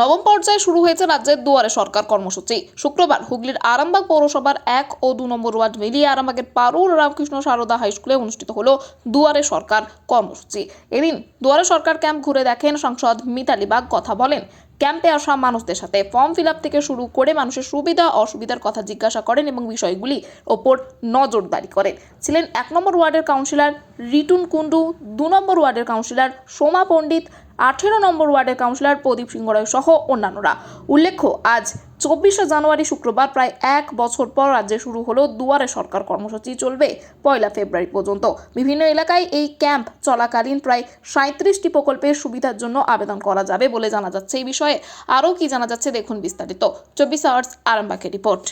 নবম পর্যায়ে শুরু হয়েছে রাজ্যের দুয়ারে সরকার কর্মসূচি। শুক্রবার হুগলির আরামবাগ পৌরসভার এক ও দু নম্বর ওয়ার্ড মিলিয়ে আরামবাগের পারুল রামকৃষ্ণ সারদা হাই স্কুলে অনুষ্ঠিত হলো দুয়ারে সরকার কর্মসূচি। এদিন দুয়ারে সরকার ক্যাম্প ঘুরে দেখেন সাংসদ মিতালি বাগ কথা বলেন, ক্যাম্পে আসা মানুষদের সাথে ফর্ম ফিল থেকে শুরু করে মানুষের সুবিধা, অসুবিধার কথা জিজ্ঞাসা করেন এবং বিষয়গুলি ওপর নজরদারি করেন। ছিলেন এক নম্বর ওয়ার্ডের কাউন্সিলর রিটুন কুন্ডু দু নম্বর ওয়ার্ডের কাউন্সিলর সোমা পণ্ডিত আঠেরো নম্বর ওয়ার্ডের কাউন্সিলর প্রদীপ সিংহ রায় সহ অন্যান্যরা উল্লেখ্য আজ চব্বিশে জানুয়ারি শুক্রবার প্রায় এক বছর পর রাজ্যে শুরু হলো দুয়ারে সরকার কর্মসূচি চলবে পয়লা ফেব্রুয়ারি পর্যন্ত বিভিন্ন এলাকায় এই ক্যাম্প চলাকালীন প্রায় সাঁত্রিশটি প্রকল্পের সুবিধার জন্য আবেদন করা যাবে বলে জানা যাচ্ছে এই বিষয়ে আরও কি জানা যাচ্ছে দেখুন বিস্তারিত চব্বিশ আওয়ার্স আরামবাগের রিপোর্ট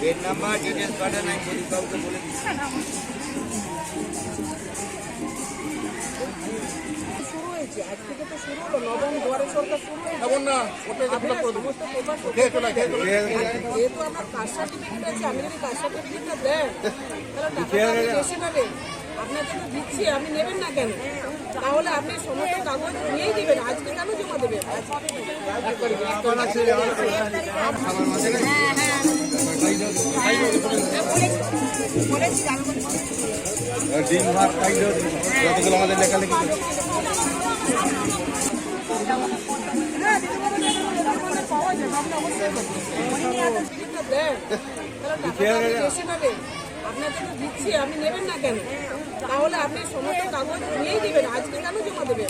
বেড নাম্বার ডিটেলস পাঠান আমি প্রদীপ বাবুকে বলে দিচ্ছি শুরু হয়েছে। আজ থেকে তো শুরু হলো নবম দুয়ারে সরকার শুরু হয়েছে এমন না ওটা আপনারা সমস্ত পেপার খেয়ে চলে খেয়ে চলে যেহেতু আমার কাস্ট সার্টিফিকেট আছে আমি যদি কাস্ট সার্টিফিকেটটা দেন তাহলে টাকাটা আপনি বেশি নেবেন আপনাকে তো দিচ্ছি আপনি নেবেন না কেন? তাহলে আপনি সমস্ত কাগজ নিয়েই দিবেন আজকে কেন জমা দেবেন ডিম ভাত যতগুলো আমাদের লেখালেখি করছে। সার্টিফিকেটটা দেন তাহলে টাকাটা আপনি বেশি নেবেন আপনাকে তো দিচ্ছি আপনি নেবেন না কেন তাহলে আপনি সমস্ত কাগজ নিয়েই দিবেন। আজকে কেন জমা দেবেন?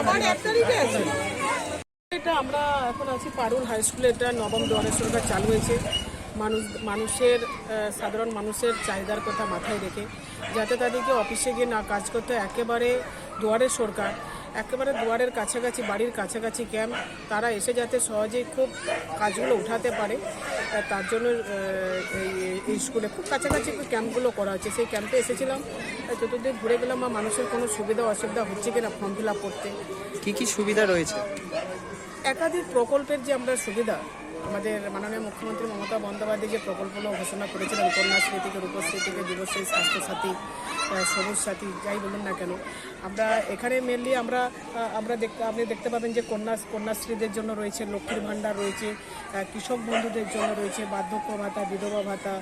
আমার এক তারিখে আছে। এটা আমরা এখন আছি পারুল হাই স্কুলে। এটা নবম দুয়ারে সরকার চালু হয়েছে মানুষ, মানুষের সাধারণ মানুষের চাহিদার কথা মাথায় রেখে। যাতে তাদেরকে অফিসে গিয়ে না কাজ করতে একেবারে দুয়ারের সরকার। একেবারে দুয়ারের কাছাকাছি বাড়ির কাছাকাছি ক্যাম্প তারা এসে যাতে সহজেই খুব কাজগুলো উঠাতে পারে তার জন্য এই- স্কুলে খুব কাছাকাছি ক্যাম্পগুলো করা হচ্ছে। সেই ক্যাম্পে এসেছিলাম চতুর্দিক ঘুরে গেলাম বা মানুষের কোনো সুবিধা অসুবিধা হচ্ছে কিনা ফর্ম ফিল আপ করতে। কী কী সুবিধা রয়েছে? একাধিক প্রকল্পের যে আমরা সুবিধা আমাদের মাননীয় মুখ্যমন্ত্রী মমতা বন্দ্যোপাধ্যায় যে প্রকল্পগুলো ঘোষণা করেছিলেন কন্যাশ্রী থেকে রূপশ্রী থেকে যুবশ্রী স্বাস্থ্যসাথী সবুজ সাথী, যাই বলুন না কেন, আমরা এখানে মেনলি আমরা আমরা দেখতে, আপনি দেখতে পাবেন যে কন্যা কন্যাশ্রীদের জন্য রয়েছে, লক্ষ্মীর ভাণ্ডার রয়েছে কৃষক বন্ধুদের জন্য রয়েছে, বার্ধক্য ভাতা, বিধবা ভাতা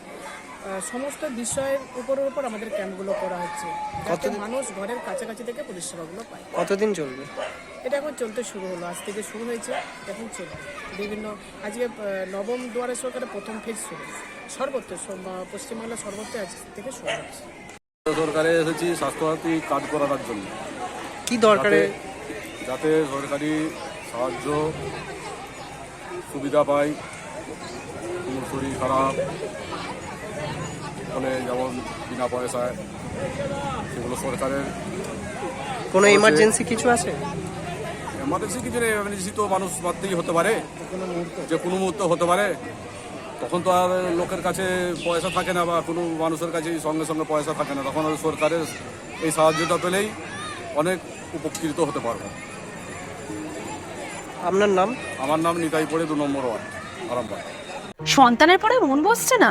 সমস্ত বিষয়ের উপরের উপর আমাদের ক্যাম্পগুলো করা হচ্ছে যাতে মানুষ ঘরের কাছাকাছি থেকে পরিষেবাগুলো পায়। কতদিন চলবে? এটা এখন চলতে শুরু হলো আজ থেকে শুরু হয়েছে এখন চলবে। বিভিন্ন আজকে নবম দুয়ারে সরকারের প্রথম ফেজ শুরু। সর্বত্র পশ্চিমবাংলার সর্বত্র আজ থেকে শুরু হচ্ছে। সরকারে এসেছি স্বাস্থ্যসাথী কার্ড করার জন্য। কি দরকারে? যাতে যাতে সরকারি সাহায্য সুবিধা পায় শরীর খারাপ হলে যেমন বিনা পয়সায় সেগুলো সরকারের কোনো ইমার্জেন্সি কিছু আছে? এমার্জেন্সি কিছু নেই এমার্জেন্সি তো মানুষ বাদতেই হতে পারে। যে কোনো মুহূর্তে হতে পারে। তখন তো আর লোকের কাছে পয়সা থাকে না বা কোনো মানুষের কাছে সঙ্গে সঙ্গে পয়সা থাকে না। তখন ওই সরকারের এই সাহায্যটা পেলেই অনেক উপকৃত হতে পারব। আপনার নাম? আমার নাম নিতাই পড়ে দু নম্বর ওয়ার্ড আরামবাগ। সন্তানের পরে মন বসছে না?